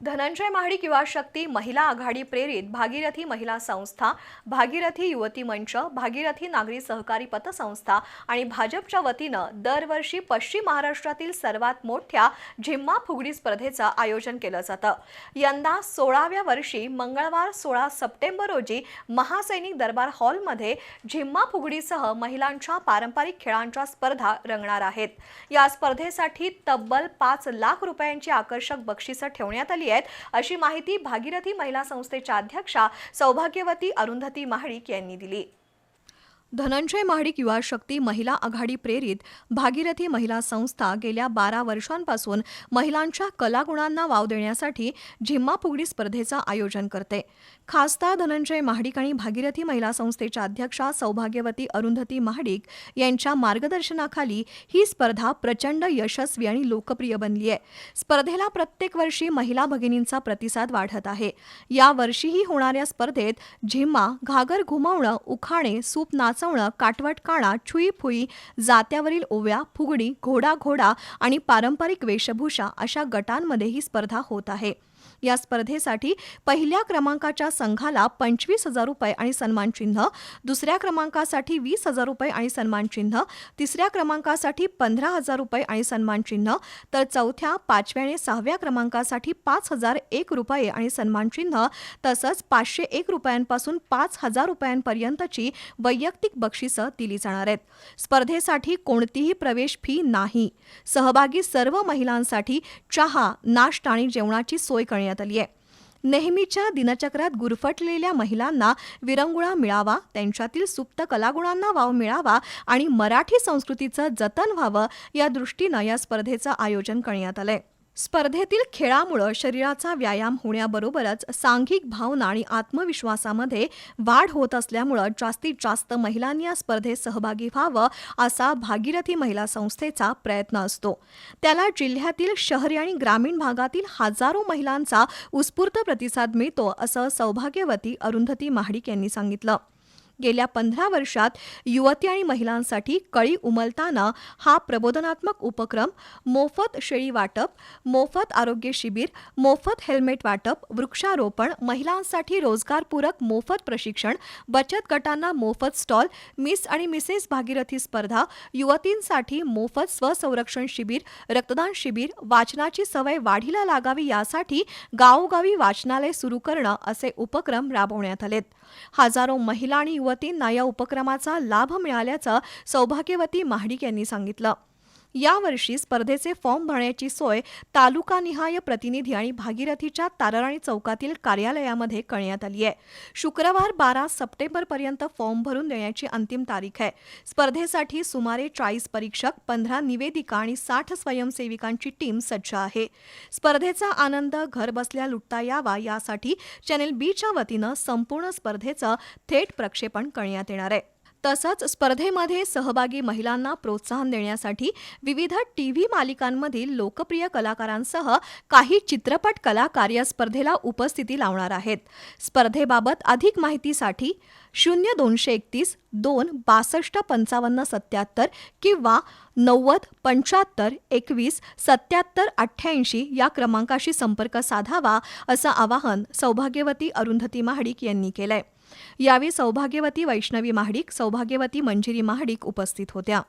धनंजय महाडिक युवा शक्ती महिला आघाडी प्रेरित भागीरथी महिला संस्था भागीरथी युवती मंच भागीरथी नागरी सहकारी पतसंस्था आणि भाजपच्या वतीनं दरवर्षी पश्चिम महाराष्ट्रातील सर्वात मोठ्या झिम्मा फुगडी स्पर्धेचं आयोजन केलं जातं. यंदा सोळाव्या वर्षी मंगळवार सोळा सप्टेंबर रोजी महासैनिक दरबार हॉलमध्ये झिम्मा फुगडीसह महिलांच्या पारंपरिक खेळांच्या स्पर्धा रंगणार आहेत. या स्पर्धेसाठी तब्बल पाच लाख रुपयांची आकर्षक बक्षिसं ठेवण्यात आली आहेत. अशी माहिती भागीरथी महिला संस्थेच्या अध्यक्षा सौभाग्यवती अरुंधती महाडिक यांनी दिली. धनंजय महाडिक युवा शक्ती महिला आघाडी प्रेरित भागीरथी महिला संस्था गेल्या बारा वर्षांपासून महिलांच्या कलागुणांना वाव देण्यासाठी झिम्मा फुगडी स्पर्धेचं आयोजन करते. खासदार धनंजय महाडिक आणि भागीरथी महिला संस्थेच्या अध्यक्षा सौभाग्यवती अरुंधती महाडिक यांच्या मार्गदर्शनाखाली ही स्पर्धा प्रचंड यशस्वी आणि लोकप्रिय बनली आहे. स्पर्धेला प्रत्येक वर्षी महिला भगिनींचा प्रतिसाद वाढत आहे. या वर्षीही होणाऱ्या स्पर्धेत झिम्मा घागर घुमवणं उखाणे सूप नाचवणं काटवट काणा छुई फुई जात्यावरील ओव्या फुगडी घोडा घोडा आणि पारंपरिक वेशभूषा अशा गटांमध्ये ही स्पर्धा होत आहे. या स्पर्धेसाठी पहिल्या क्रमांकाच्या संघाला पंचवीस हजार रुपये आणि सन्मानचिन्ह दुसऱ्या क्रमांकासाठी वीस हजार रुपये आणि सन्मानचिन्ह तिसऱ्या क्रमांकासाठी पंधरा हजार रुपये आणि सन्मानचिन्ह तर चौथ्या पाचव्या आणि सहाव्या क्रमांकासाठी पाच हजार एक रुपये आणि सन्मानचिन्ह तसंच पाचशे एक रुपयांपासून पाच हजार रुपयांपर्यंतची वैयक्तिक बक्षिसं दिली जाणार आहेत. स्पर्धेसाठी कोणतीही प्रवेश फी नाही. सहभागी सर्व महिलांसाठी चहा नाश्ता आणि जेवणाची सोय करण्यात आली आहे. नेहमीच्या दिनचक्रात गुरफटलेल्या महिलांना विरंगुळा मिळावा त्यांच्यातील सुप्त कलागुणांना वाव मिळावा आणि मराठी संस्कृतीचं जतन व्हावं या दृष्टीनं या स्पर्धेचं आयोजन करण्यात आलंय. स्पर्धेतील खेळामुळं शरीराचा व्यायाम होण्याबरोबरच सांघिक भावना आणि आत्मविश्वासामध्ये वाढ होत असल्यामुळं जास्तीत जास्त महिलांनी या स्पर्धेत सहभागी व्हावं असा भागीरथी महिला संस्थेचा प्रयत्न असतो. त्याला जिल्ह्यातील शहरी आणि ग्रामीण भागातील हजारो महिलांचा उत्स्फूर्त प्रतिसाद मिळतो असं सौभाग्यवती अरुंधती महाडिक यांनी सांगितलं. गेल्या पंधरा वर्षात युवती आणि महिलांसाठी कळी उमलताना हा प्रबोधनात्मक उपक्रम मोफत शेळी वाटप मोफत आरोग्य शिबिर मोफत हेल्मेट वाटप वृक्षारोपण महिलांसाठी रोजगारपूरक मोफत प्रशिक्षण बचत गटांना मोफत स्टॉल मिस आणि मिसेस भागीरथी स्पर्धा युवतींसाठी मोफत स्वसंरक्षण शिबिर रक्तदान शिबिर वाचनाची सवय वाढीला लागावी यासाठी गावोगावी वाचनालय सुरू करणं असे उपक्रम राबवण्यात आलेत. हजारो महिला आणि वतींना या उपक्रमाचा लाभ मिळाल्याचं सौभाग्यवती महाडिक यांनी सांगितलं. यावर्षी स्पर्धेचे फॉर्म भरण्याची सोय तालुकानिहाय प्रतिनिधी आणि भागीरथीच्या तारराणी चौकातील कार्यालयामध्ये करण्यात आली आहे. शुक्रवार बारा सप्टेंबरपर्यंत फॉर्म भरून देण्याची अंतिम तारीख आहे. स्पर्धेसाठी सुमारे चाळीस परीक्षक पंधरा निवेदिका आणि साठ स्वयंसेविकांची टीम सज्ज आहे. स्पर्धेचा आनंद घरबसल्या लुटता यावा यासाठी चॅनेल बीच्या वतीनं संपूर्ण स्पर्धेचं थेट प्रक्षेपण करण्यात येणार आहे. तसंच स्पर्धेमध्ये सहभागी महिलांना प्रोत्साहन देण्यासाठी विविध टी व्ही मालिकांमधील लोकप्रिय कलाकारांसह काही चित्रपट कलाकार या स्पर्धेला उपस्थिती लावणार आहेत. स्पर्धेबाबत अधिक माहितीसाठी शून्य दोनशे एकतीस दोन बासष्ट पंचावन्न सत्याहत्तर किंवा नव्वद पंच्याहत्तर एकवीस सत्याहत्तर अठ्ठ्याऐंशी या क्रमांकाशी संपर्क साधावा असं आवाहन सौभाग्यवती अरुंधती महाडिक यांनी केलंय. यावेळी सौभाग्यवती वैष्णवी महाडिक सौभाग्यवती मंजिरी महाडिक उपस्थित होत्या.